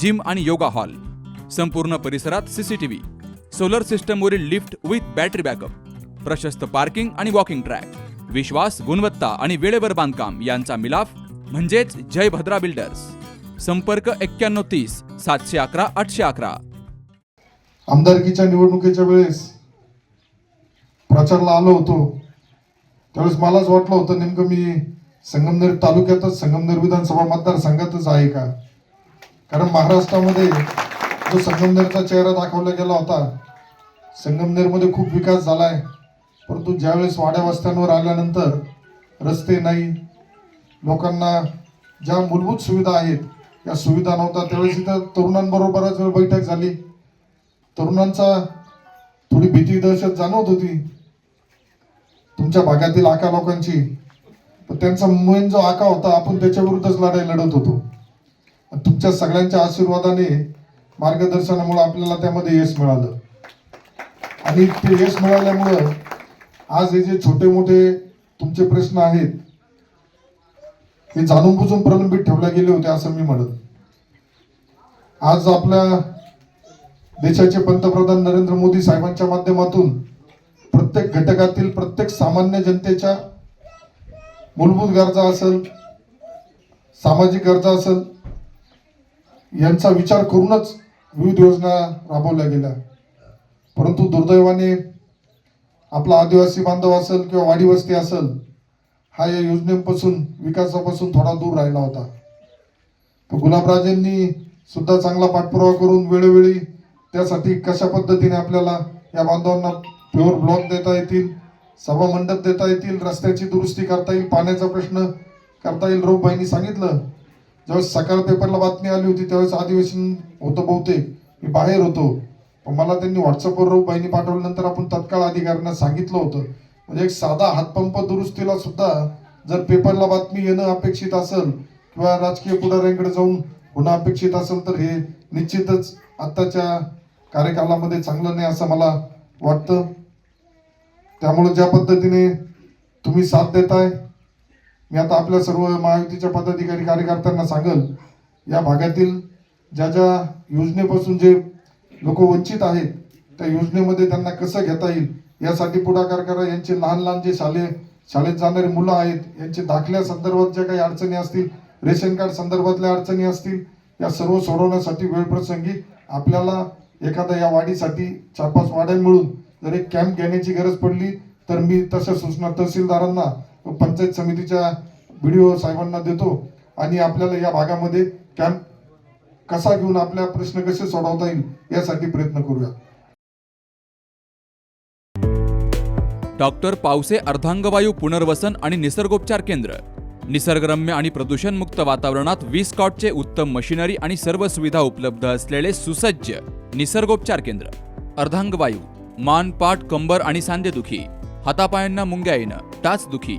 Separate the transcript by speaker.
Speaker 1: Gym आणि yoga hall. संपूर्ण परिसरात सीसीटीव्ही सोलर सिस्टमवरील लिफ्ट विथ बॅटरी बॅकअप. प्रशस्त पार्किंग आणि वॉकिंग ट्रॅक. विश्वास गुणवत्ता आणि वेळेवर बांधकाम यांचा मिलाफ म्हणजेच जय भद्रा बिल्डर्स. संपर्क एक्क्याण्णव तीस सातशे अकरा आठशे अकरा.
Speaker 2: आमदारकीच्या निवडणुकीच्या वेळेस प्रचारला आलो होतो. त्यावेळेस मलाच वाटलं होतं नेमकं मी संगमनेर तालुक्यातच संगमनेर विधानसभा मतदारसंघातच आहे का? कारण महाराष्ट्रामध्ये जो संगमनेरचा चेहरा दाखवला गेला होता संगमनेरमध्ये खूप विकास झाला आहे परंतु ज्यावेळेस वाड्या वस्त्यांवर आल्यानंतर रस्ते नाही लोकांना ज्या मूलभूत सुविधा आहेत या सुविधा नव्हत्या. त्यावेळेस इथं तरुणांबरोबर बराच वेळ बैठक झाली. तरुणांचा थोडी भीती दहशत जाणवत होती. तुमच्या भागातील आका लोकांची. पण त्यांचा मेन जो आका होता आपण त्याच्याविरुद्धच लढाई लढत होतो. तुमच्या सगळ्यांच्या आशीर्वादाने मार्गदर्शनामुळे आपल्याला त्यामध्ये यश मिळालं. आणि ते यश मिळाल्यामुळं आज हे जे छोटे मोठे तुमचे प्रश्न आहेत हे जाणून बुजून प्रलंबित ठेवले गेले होते असं मी म्हणत आज आपल्या देशाचे पंतप्रधान नरेंद्र मोदी साहेबांच्या माध्यमातून प्रत्येक घटकातील प्रत्येक सामान्य जनतेच्या मूलभूत गरजा असेल सामाजिक गरजा असेल यांचा विचार करूनच विविध योजना राबवल्या गेल्या. परंतु दुर्दैवाने आपला आदिवासी बांधव असेल किंवा वाडी वस्ती असेल हा या योजनेपासून विकासापासून थोडा दूर राहिला होता. तर गुलाबराजेंनी सुद्धा चांगला पाठपुरावा करून वेळोवेळी त्यासाठी कशा पद्धतीने आपल्याला या बांधवांना प्युअर ब्लॉक देता येतील सभा मंडप देता येतील रस्त्याची दुरुस्ती करता येईल पाण्याचा प्रश्न करता येईल रोगबाईंनी सांगितलं ज्यावेळेस सकाळ पेपरला बातमी आली होती त्यावेळेस अधिवेशन होतं बहुतेक. मी बाहेर होतो. पण मला त्यांनी व्हॉट्सअपवर रोगबाईंनी पाठवल्यानंतर आपण तत्काळ अधिकाऱ्यांना सांगितलं होतं. म्हणजे एक साधा हातपंप दुरुस्तीला सुद्धा जर पेपरला बातमी येणं अपेक्षित असेल किंवा राजकीय पुढाऱ्यांकडे जाऊन होणं अपेक्षित असेल तर हे निश्चितच आत्ताच्या कार्यकालामध्ये चांगलं नाही असं मला वाटतं. त्यामुळे ज्या पद्धतीने तुम्ही साथ देताय मी आता आपल्या सर्व महायुतीच्या पदाधिकारी कार्यकर्त्यांना सांगल या भागातील ज्या ज्या योजनेपासून जे लोक वंचित आहेत त्या योजनेमध्ये त्यांना कसं घेता येईल यासाठी पुढाकार करा. यांचे लहान लहान जे शालेय शाळेत जाणारी मुलं आहेत यांचे दाखल्या संदर्भात ज्या काही अडचणी असतील रेशन कार्ड संदर्भातल्या अडचणी असतील या सर्व सोडवण्यासाठी वेळप्रसंगी आपल्याला एखाद्या या वाढीसाठी चार पाच वाड्या मिळून जर एक कॅम्प घेण्याची गरज पडली तर मी तशा सूचना तहसीलदारांना पंचायत समितीच्या व्हिडिओ साहेबांना देतो आणि आपल्याला या भागामध्ये कॅम्प कसा घेऊन आपल्या प्रश्न कसे सोडवता येईल यासाठी प्रयत्न करूया.
Speaker 1: डॉक्टर पावसे अर्धांगवायू पुनर्वसन आणि निसर्गोपचार केंद्र. निसर्गरम्य आणि प्रदूषणमुक्त वातावरणात वीस कॉटचे उत्तम मशिनरी आणि सर्व सुविधा उपलब्ध असलेले सुसज्ज निसर्गोपचार केंद्र. अर्धांगवायू मान पाठ कंबर आणि सांधेदुखी हातापायांना मुंग्या येणं टाचदुखी